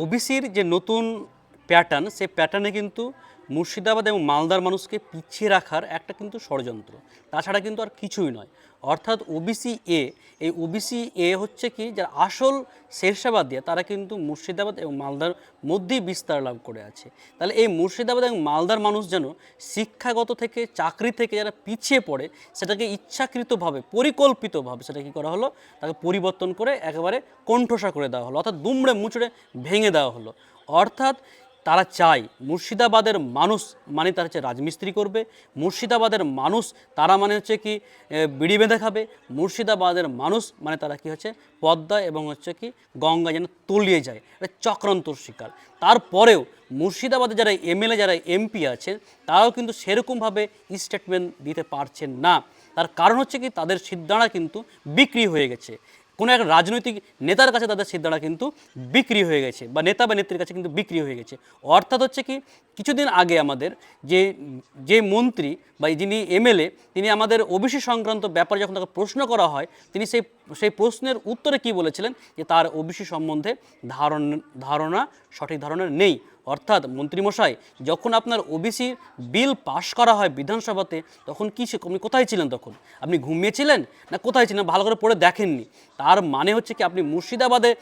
ওবিসির যে নতুন প্যাটার্ন সে প্যাটার্নে কিন্তু মুর্শিদাবাদ এবং মালদার মানুষকে পিছিয়ে রাখার একটা কিন্তু ষড়যন্ত্র। তাছাড়া কিন্তু আর কিছুই নয়। অর্থাৎ ওবিসি এ এই ওবিসি এ হচ্ছে কি, যারা আসল শেরশাবাদ দিয়ে তারা কিন্তু মুর্শিদাবাদ এবং মালদার মধ্যেই বিস্তার লাভ করে আছে। তাহলে এই মুর্শিদাবাদ এবং মালদার মানুষ যেন শিক্ষাগত থেকে, চাকরি থেকে যারা পিছিয়ে পড়ে, সেটাকে ইচ্ছাকৃতভাবে, পরিকল্পিতভাবে সেটা কী করা হলো, তাকে পরিবর্তন করে একেবারে কণ্ঠসা করে দেওয়া হলো। অর্থাৎ দুমড়ে মুচড়ে ভেঙে দেওয়া হলো। অর্থাৎ তারা চায় মুর্শিদাবাদের মানুষ মানে তারা হচ্ছে রাজমিস্ত্রি করবে, মুর্শিদাবাদের মানুষ তারা মানে হচ্ছে কি বিড়ি বেঁধে খাবে, মুর্শিদাবাদের মানুষ মানে তারা কি হচ্ছে, পদ্মা এবং হচ্ছে কি গঙ্গা যেন তলিয়ে যায়, এটা চক্রান্তর শিকার। তারপরেও মুর্শিদাবাদে যারা এমএলএ, যারা এমপি আছেন তারাও কিন্তু সেরকমভাবে স্টেটমেন্ট দিতে পারছেন না। তার কারণ হচ্ছে কি, তাদের সিদ্ধারা কিন্তু বিক্রি হয়ে গেছে। কোনো এক রাজনৈতিক নেতার কাছে তাদের সিদ্ধারা কিন্তু বিক্রি হয়ে গেছে, বা নেতা বা নেত্রীর কাছে কিন্তু বিক্রি হয়ে গেছে। অর্থাৎ হচ্ছে কি, কিছুদিন আগে আমাদের যে যে মন্ত্রী বা যিনি এমএলএ, তিনি আমাদের ওবিসি সংক্রান্ত ব্যাপারে যখন তাকে প্রশ্ন করা হয়, তিনি সেই সেই প্রশ্নের উত্তরে কি বলেছিলেন? যে তার ওবিসি সম্বন্ধে ধারণ, ধারণা, সঠিক ধারণা নেই। অর্থাৎ মন্ত্রীমশাই, যখন আপনার ওবিসি বিল পাশ করা হয় বিধানসভাতে, তখন কি আপনি কোথায় ছিলেন তখন? আপনি ঘুমিয়েছিলেন না কোথায় ছিলেন? ভালো করে পড়ে দেখেননি। তার মানে হচ্ছে কি, আপনি মুর্শিদাবাদে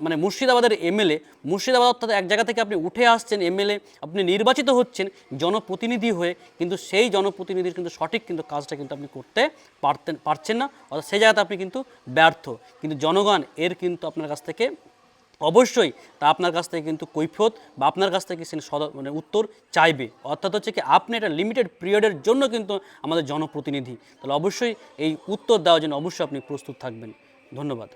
মানে মুর্শিদাবাদের এমএলএ মুর্শিদাবাদ অর্থাৎ এক জায়গা থেকে আপনি উঠে আসছেন এমএলএ আপনি নির্বাচিত হচ্ছেন জনপ্রতিনিধি হয়ে, কিন্তু সেই জনপ্রতিনিধির কিন্তু সঠিক কিন্তু কাজটা কিন্তু আপনি করতে পারতেন পারছেন না, অর্থাৎ সেই জায়গাতে আপনি কিন্তু ব্যর্থ। কিন্তু জনগণ এর কিন্তু আপনার কাছ থেকে অবশ্যই তা আপনার কাছ থেকে কিন্তু কৈফত বা আপনার কাছ থেকে সে সদ- মানে উত্তর চাইবে। অর্থাৎ হচ্ছে কি, আপনি একটা লিমিটেড পিরিয়ডের জন্য কিন্তু আমাদের জনপ্রতিনিধি। তাহলে অবশ্যই এই উত্তর দেওয়ার জন্য অবশ্যই আপনি প্রস্তুত থাকবেন। ধন্যবাদ।